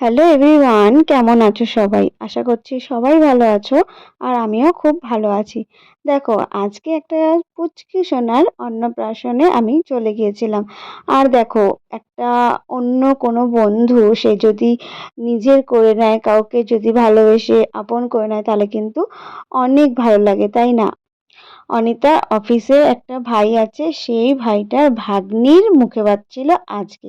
Hello everyone কেমন আছো সবাই? আশা করছি সবাই ভালো আছো আর আমিও খুব ভালো আছি। দেখো, আজকে একটা পুচকি সোনার অন্নপ্রাশনে আমি চলে গিয়েছিলাম। আর দেখো, একটা অন্য কোনো বন্ধু, সে যদি নিজের করে নেয়, কাউকে যদি ভালোবেসে আপন করে নেয়, তাহলে কিন্তু অনেক ভালো লাগে, তাই না? অনিতা অফিসে একটা ভাই আছে, সেই ভাইটার ভাগ্নির মুখে ভাত ছিল আজকে।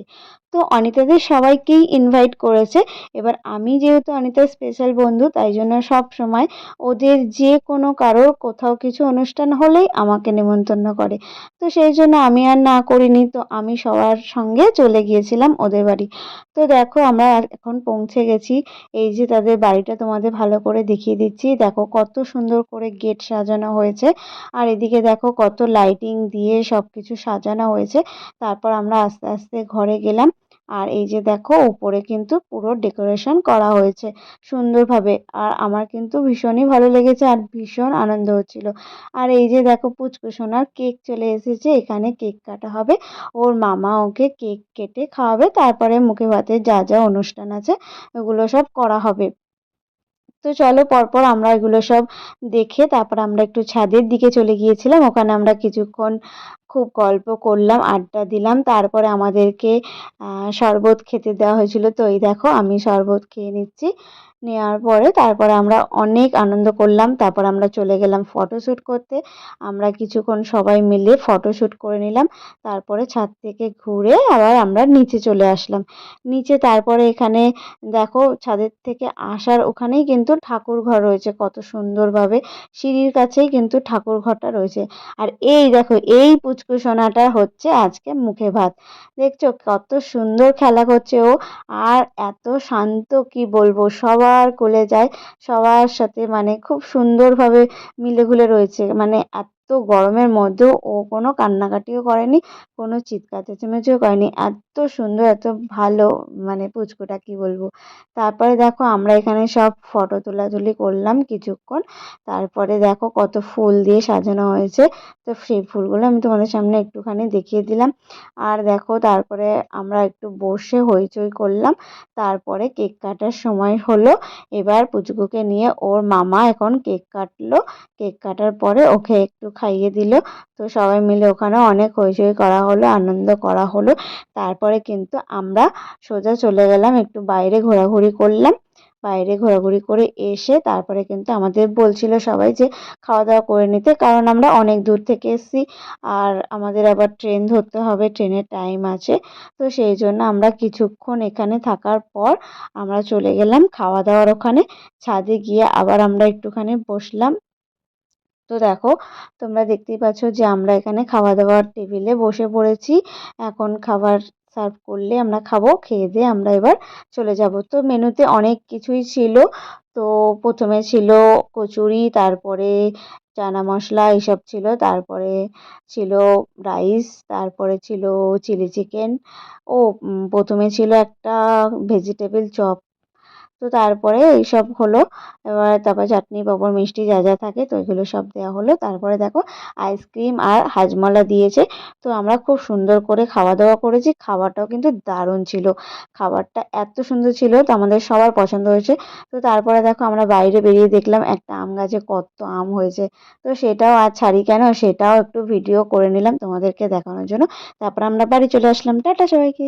তো অনিতাদের সবাইকেই ইনভাইট করেছে। এবার আমি যেহেতু অনিতার স্পেশাল বন্ধু, তাই জন্য সব সময় ওদের যে কোনো কারোর কোথাও কিছু অনুষ্ঠান হলেই আমাকে নেমন্তন্ন করে। তো সেই জন্য আমি আর না করিনি, তো আমি সবার সঙ্গে চলে গিয়েছিলাম ওদের বাড়ি। তো দেখো আমরা এখন পৌঁছে গেছি। এই যে তাদের বাড়িটা তোমাদের ভালো করে দেখিয়ে দিচ্ছি। দেখো কত সুন্দর করে গেট সাজানো হয়েছে। আর এদিকে দেখো কত লাইটিং দিয়ে সব কিছু সাজানো হয়েছে। তারপর আমরা আস্তে আস্তে ঘরে গেলাম। আর এই যে দেখো, উপরে কিন্তু পুরো ডেকোরেশন করা হয়েছে সুন্দরভাবে। আর আমার কিন্তু ভীষণই ভালো লেগেছে আর ভীষণ আনন্দ হচ্ছিল। আর এই যে দেখো পুচকু সোনার কেক চলে এসেছে, এখানে কেক কাটা হবে। ওর মামা ওকে কেক কেটে খাওয়াবে। তারপরে মুখে ভাতের যা যা অনুষ্ঠান আছে, ওগুলো সব করা হবে। তো চলো পরপর আমরা এগুলো সব দেখে তারপর আমরা একটু ছাদের দিকে চলে গিয়েছিলাম। ওখানে আমরা কিছুক্ষণ খুব গল্প করলাম, আড্ডা দিলাম। তারপরে আমাদেরকে শরবত খেতে দেওয়া হয়েছিল। তো এই দেখো আমি শরবত খেয়ে নিচ্ছি। নেওয়ার পরে তারপরে আমরা অনেক আনন্দ করলাম। তারপর আমরা চলে গেলাম ফটোশ্যুট করতে। আমরা কিছুক্ষণ সবাই মিলে ফটোশ্যুট করে নিলাম। তারপরে ছাদ থেকে ঘুরে আবার আমরা নিচে চলে আসলাম। নিচে তারপরে এখানে দেখো ছাদের থেকে আসার ওখানেই কিন্তু ঠাকুর ঘর রয়েছে। কত সুন্দরভাবে সিঁড়ির কাছেই কিন্তু ঠাকুর ঘরটা রয়েছে। আর এই দেখো, এই পুচকু সোনাটা হচ্ছে আজকে মুখে ভাত। দেখছ কত সুন্দর খেলা করছে ও। আর এত শান্ত, কি বলব সবার কোলে যায় সবার সাথে মানে খুব সুন্দরভাবে মিলেগুলে রয়েছে। মানে এত গরমের মধ্যেও ও কোনো কান্নাকাটিও করেনি, কোনো চিৎকার চেঁচামেচিও করেনি। এত সুন্দর, এত ভালো মানে পুচকুটা কি বলব। তারপরে দেখো আমরা এখানে সব ফটো তোলাতুলি করলাম কিছুক্ষণ। তারপরে দেখো কত ফুল দিয়ে সাজানো হয়েছে। তো সেই ফুলগুলো আমি তোমাদের সামনে একটুখানি দেখিয়ে দিলাম। আর দেখো তারপরে আমরা একটু বসে হইচই করলাম। তারপরে কেক কাটার সময় হলো। এবার পুচকুকে নিয়ে ওর মামা এখন কেক কাটলো। কেক কাটার পরে ওকে একটু খাইয়ে দিল। তো সবাই মিলে ওখানে অনেক হইচই করা হলো, আনন্দ করা হলো। তারপরে কিন্তু আমরা সোজা চলে গেলাম, একটু বাইরে ঘোরাঘুরি করলাম। বাইরে ঘোরাঘুরি করে এসে তারপরে কিন্তু আমাদের বলছিল সবাই যে খাওয়া দাওয়া করে নিতে, কারণ আমরা অনেক দূর থেকে এসেছি আর আমাদের আবার ট্রেন ধরতে হবে, ট্রেনের টাইম আছে। তো সেই জন্য আমরা কিছুক্ষণ এখানে থাকার পর আমরা চলে গেলাম খাওয়া দাওয়ার ওখানে। ছাদে গিয়ে আবার আমরা একটুখানি বসলাম। তো দেখো, তোমরা দেখতেই পাচ্ছ যে আমরা এখানে খাওয়া দাওয়ার টেবিলে বসে পড়েছি। এখন খাবার সার্ভ করলে আমরা খাব, খেয়ে দিয়ে আমরা এবার চলে যাব। তো মেনুতে অনেক কিছুই ছিল। তো প্রথমে ছিল কচুরি, তারপরে চানা মশলা এইসব ছিল, তারপরে ছিল রাইস, তারপরে ছিল চিলি চিকেন। ও প্রথমে ছিল একটা ভেজিটেবিল চপ। তো তারপরে এইসব হলো। এবার তারপর চাটনি, পাঁপড়, মিষ্টি যা যা থাকে তো এগুলো সব দেওয়া হলো। তারপরে দেখো আইসক্রিম আর হাজমলা দিয়েছে। তো আমরা খুব সুন্দর করে খাওয়া দাওয়া করেছি। খাবারটাও কিন্তু দারুণ ছিল। খাবারটা এত সুন্দর ছিল তো আমাদের সবার পছন্দ হয়েছে। তো তারপরে দেখো আমরা বাইরে বেরিয়ে দেখলাম একটা আম গাছে কত আম হয়েছে। তো সেটাও আর ছাড়ি কেন? সেটাও একটু ভিডিও করে নিলাম তোমাদেরকে দেখানোর জন্য। তারপর আমরা বাড়ি চলে আসলাম। টাটা সবাইকে।